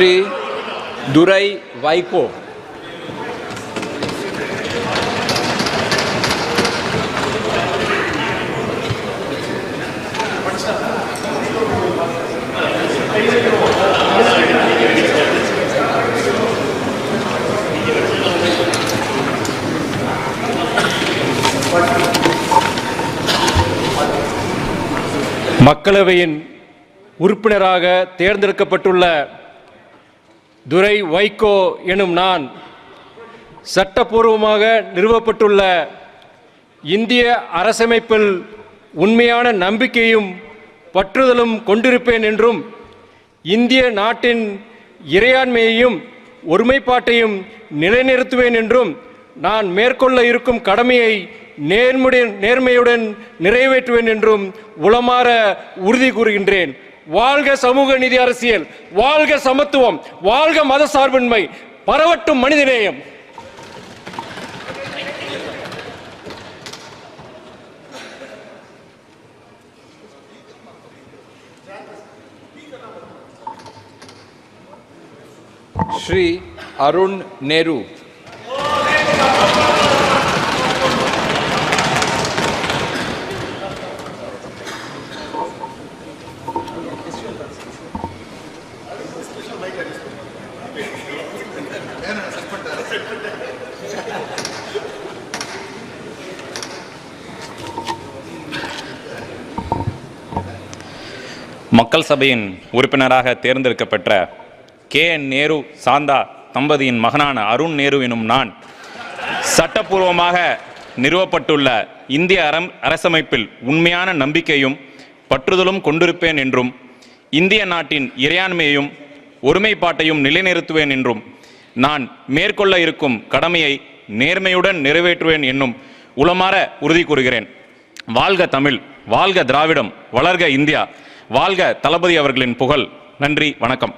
શ્રી દુરઈ વાઇકો மக்களவையின் உறுப்பினராக தேர்ந்தெடுக்கப்பட்டுள்ள துரை வைகோ எனும் நான் சட்டப்பூர்வமாக நிறுவப்பட்டுள்ள இந்திய அரசமைப்பில் உண்மையான நம்பிக்கையும் பற்றுதலும் கொண்டிருப்பேன் என்றும் இந்திய நாட்டின் இறையாண்மையையும் ஒருமைப்பாட்டையும் நிலைநிறுத்துவேன் என்றும் நான் மேற்கொள்ள இருக்கும் கடமையை நேர்முடன் நேர்மையுடன் நிறைவேற்றுவேன் என்றும் உளமாற உறுதி கூறுகின்றேன். வாழ்க சமூக நிதி அரசியல் வாழ்க சமத்துவம் வாழ்க மத சார்பின்மை பரவட்டும் மனிதநேயம் ஸ்ரீ அருண் நேரு. மக்கள் சபையின் உறுப்பினராக தேர்ந்தெடுக்கப்பட்ட கே. என். நேரு சாந்தா தம்பதியின் மகனான அருண் நேரு எனும் நான் சட்டப்பூர்வமாக நிறுவப்பட்டுள்ள இந்திய அரம் அரசமைப்பில் உண்மையான நம்பிக்கையும் பற்றுதலும் கொண்டிருப்பேன் என்றும் இந்திய நாட்டின் இறையாண்மையையும் ஒருமைப்பாட்டையும் நிலைநிறுத்துவேன் என்றும் நான் மேற்கொள்ள இருக்கும் கடமையை நேர்மையுடன் நிறைவேற்றுவேன் என்னும் உளமாற உறுதி கூறுகிறேன். வாழ்க தமிழ் வாழ்க திராவிடம் வளர்க இந்தியா வாழ்க தளபதி அவர்களின் புகழ். நன்றி வணக்கம்.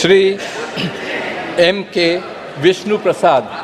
Shri M K Vishnu Prasad.